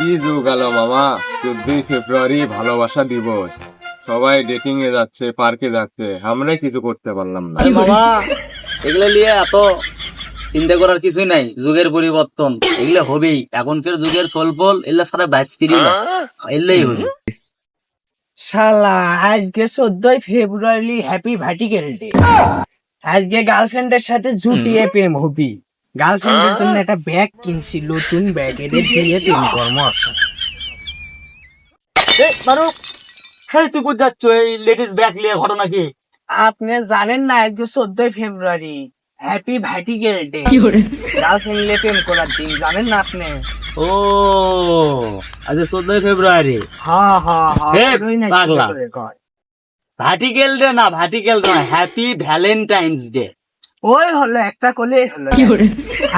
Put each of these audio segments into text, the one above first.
কি যুগ গেল মামা? চোদ্দই ফেব্রুয়ারি ভালোবাসা দিবস। সবাই ডেটিং এ যাচ্ছে পার্কে যাচ্ছে। আমরাই কিছু করতে পারলাম না। বাবা এগুলো নিয়ে এত চিন্তা করার কিছুই নাই। যুগের পরিবর্তন। এগুলো হবেই। এখনকার যুগের সোলপল এগুলো সারা ব্যাস ফিরি এগুলোই হবে। শালা আজকে চোদ্দই ফেব্রুয়ারি হ্যাপি ভার্টিক্যাল ডে আজকে গার্লফ্রেন্ডের সাথে জুটিয়ে প্রেম হবি। গার্লফ্রেন্ডের জন্য একটা ব্যাগ কিনছি নতুন ব্যাগ এটা দিয়ে প্রেম কর্ম মারুক হ্যাঁ তুই কোথায় যাচ্ছ এই লেডিস ব্যাগ নিয়ে ঘটনা কি? আপনি জানেন না আজকে চোদ্দই ফেব্রুয়ারি। হ্যাপি ভার্টিক্যাল ডে গার্লফ্রেন্ড নিয়ে প্রেম করার দিন জানেন না আপনি? ও আজ চোদ্দই ফেব্রুয়ারি। হা হা হা এ, ওই না, পাগলা। ভার্টিক্যাল ডে না ভার্টিক্যাল নয় হ্যাপি ভ্যালেন্টাইন্স ডে ওই হলো একটা কোলে হলো?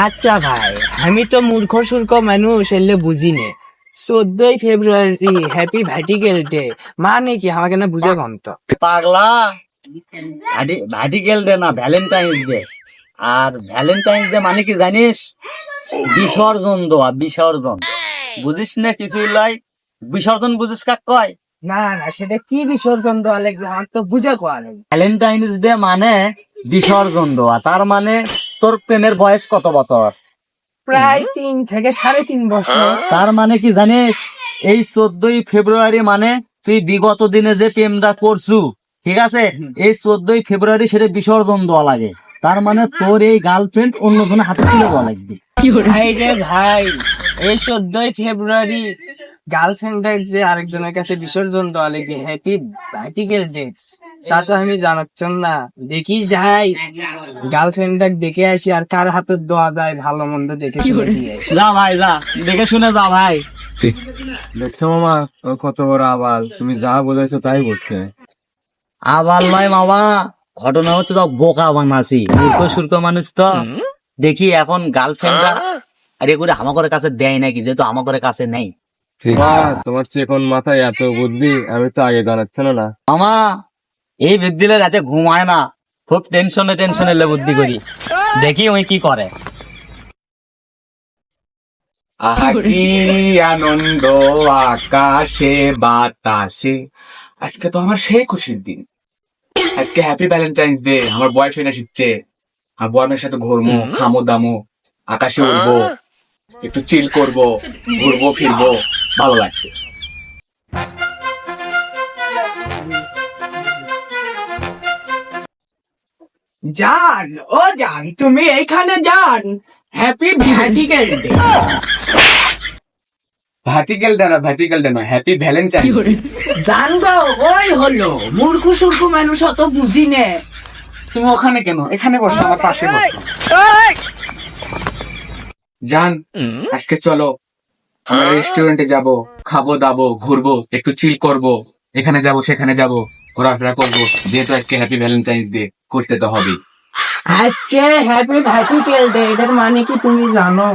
আচ্ছা ভাই আমি তো মূর্খ সূর্খ মানুষ এলে বুঝি নে চোদ্দই ফেব্রুয়ারি হ্যাপি ভার্টিক্যাল ডে মানে কি আমাকে না বুঝে কম তো। পাগলা? ভার্টিক্যাল ডে না ভ্যালেন্টাইন্স ডে আর ভ্যালেন্টাইন্স ডে মানে কি জানিস? বিসর্জন দেওয়া বিসর্জন। বুঝিস না কিছুই লাই? বিসর্জন বুঝিস কাক কয়? না না সেটা কি বিসর্জন দেওয়া লাগবে আমার তো বুঝে কোয়া নেই ভ্যালেন্টাইন্স ডে মানে বিসর্জন দেওয়া। তার মানে তোর প্রেমের বয়স কত বছর? প্রায় তিন থেকে সাড়ে তিন বছর। তার মানে কি জানিস? এই চোদ্দই ফেব্রুয়ারি মানে তুই বিগত দিনে যে প্রেমটা করছু ঠিক আছে? এই চোদ্দই ফেব্রুয়ারি সেটা বিসর্জন দেওয়া লাগে। তার মানে তোর এই গার্লফ্রেন্ড অন্য কোনো হাতে তুলে দেওয়া লাগবে। ভাই রে ভাই এই চোদ্দই ফেব্রুয়ারি গার্লফ্রেন্ড যে আরেকজনের কাছে বিসর্জন দেওয়া লাগবে হ্যাপি ভার্টিক্যাল ডে তা তো আমি জানাচ্ছ না। দেখি যাই। গার্লফ্রেন্ড দেখে আসি আর কার হাতে দেওয়া যায় ভালো মন্দ দেখে দিয়ে। যা ভাই যা। দেখে শুনে যা ভাই। দেখছ মামা ও কত বড় আবাল। তুমি যা বলেছ তাই বলছে। আবার নয় মামা ঘটনা হচ্ছে তো বোকা বানাসি মূর্খ সুর্খ মানুষ তো। দেখি এখন গার্লফ্রেন্ডরা আর এগুলো আমাদের কাছে দেয় নাকি যেহেতু আমাদের কাছে নেই। তোমার চেকন মাথায় এত বুদ্ধি আমি তো আগে জানাচ্ছ না। মামা এই বিদ্যুলে রাতে ঘুমায় না খুব টেনশনে টেনশনে লে বুদ্ধি করি। দেখি ওই কি করে। আহা কি আনন্দ আকাশে বাতাসে। আজকে তো আমার সেই খুশির দিন। আজকে হ্যাপি ভ্যালেন্টাইন্স ডে আমার বয়স হয়ে না শিখছে আর বয়মের সাথে ঘুরবো খামো দামো আকাশে উঠবো একটু চিল করব ঘুরবো ফিরবো ভালো লাগবে। জান ও জান তুমি এইখানে যান happy vertical day vertical day না ভার্টিক্যাল ডে না হ্যাপি ভ্যালেন্টাইন্স ডে জান গো ওই হলো মূর্খ সূর্খ মানুষ অত বুঝি নে তুমি ওখানে কেন? এখানে বসো আমার পাশে বসো। জান আজকে চলো আমরা রেস্টুরেন্টে যাব খাব দাবো ঘুরবো একটু চিল করব। এখানে যাব সেখানে যাব। ঘোরাফেরা করব যেহেতু আজকে হ্যাপি ভ্যালেন্টাইন্স ডে করতে তো হবে আজকে হ্যাপি ভার্টিক্যাল ডে এটার মানে কি তুমি জানো?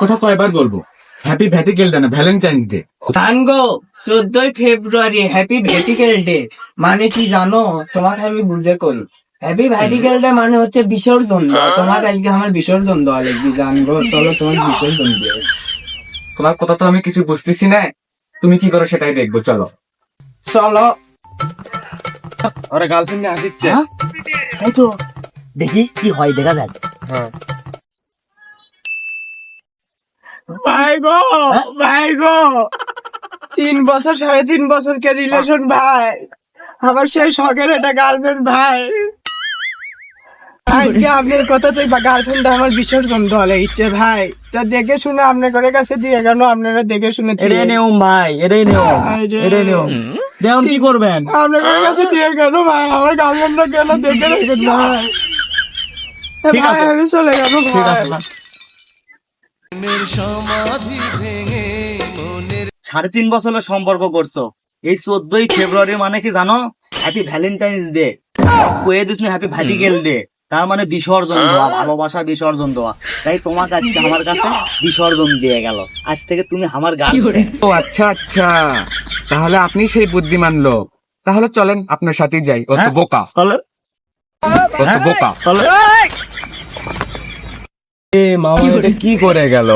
কথা কয়বার বলব হ্যাপি ভ্যাটিক্যাল ডে না ভ্যালেন্টাইন্স ডে তানগো চোদ্দই ফেব্রুয়ারি হ্যাপি ভার্টিক্যাল ডে মানে কি জানো? তোমাকে আমি বুঝে কই। হ্যাপি ভার্টিক্যাল ডে মানে হচ্ছে বিসর্জন তোমাকে আজকে আমার বিসর্জন দেওয়া লাগবে জানগো চলো তোমার বিসর্জন দিয়ে তোমার কথা তো আমি কিছু বুঝতেছি না তুমি কি করো সেটাই দেখব চলো। চলো। আরে গার্লফ্রেন্ড আসিচ্ছে। হ্যাঁ? তাই তো দেখি কি হয় দেখা যাক। হ্যাঁ। ভাই গো ভাই গো তিন বছর সাড়ে তিন বছর কে রিলেশন ভাই। আমার সেই শখের এটা গার্লফ্রেন্ড ভাই। আজকে আপনার কথা তো গার্লফ্রেন্ড আমার বিসর্জন দলে ইচ্ছে ভাই। তো দেখে শুনে আপনার করে কাছে দিয়ে গেল আপনারা দেখে শুনে এটাই নিয়ম ভাই এটাই নিয়ম এটাই নিয়ম। দেখুন কি করবেন? আপনার কাছে দিয়ে গেল ভাই আমার দেখে রাখেন ভাই। ঠিক আছে। আমি চলে গেল ভাই। সাড়ে তিন বছরের সম্পর্ক করছ। এই চোদ্দই ফেব্রুয়ারি মানে কি জানো? হ্যাপি ভ্যালেন্টাইন্স ডে কয়ে দিস হ্যাপি ভ্যাটিক্যাল ডে তার মানে বিসর্জন দেওয়া ভালোবাসা বিসর্জন দেওয়া। তাই তোমার কাছে আমার কাছে বিসর্জন? দিয়ে গেল। আজ থেকে তুমি আমার গান ও আচ্ছা আচ্ছা। তাহলে আপনি সেই বুদ্ধিমান লোক। তাহলে চলেন আপনার সাথেই যাই। ও তো হ্যাঁ? বোকা। চলো ও তো বোকা। চলো এ মামা এটা কি করে গেল?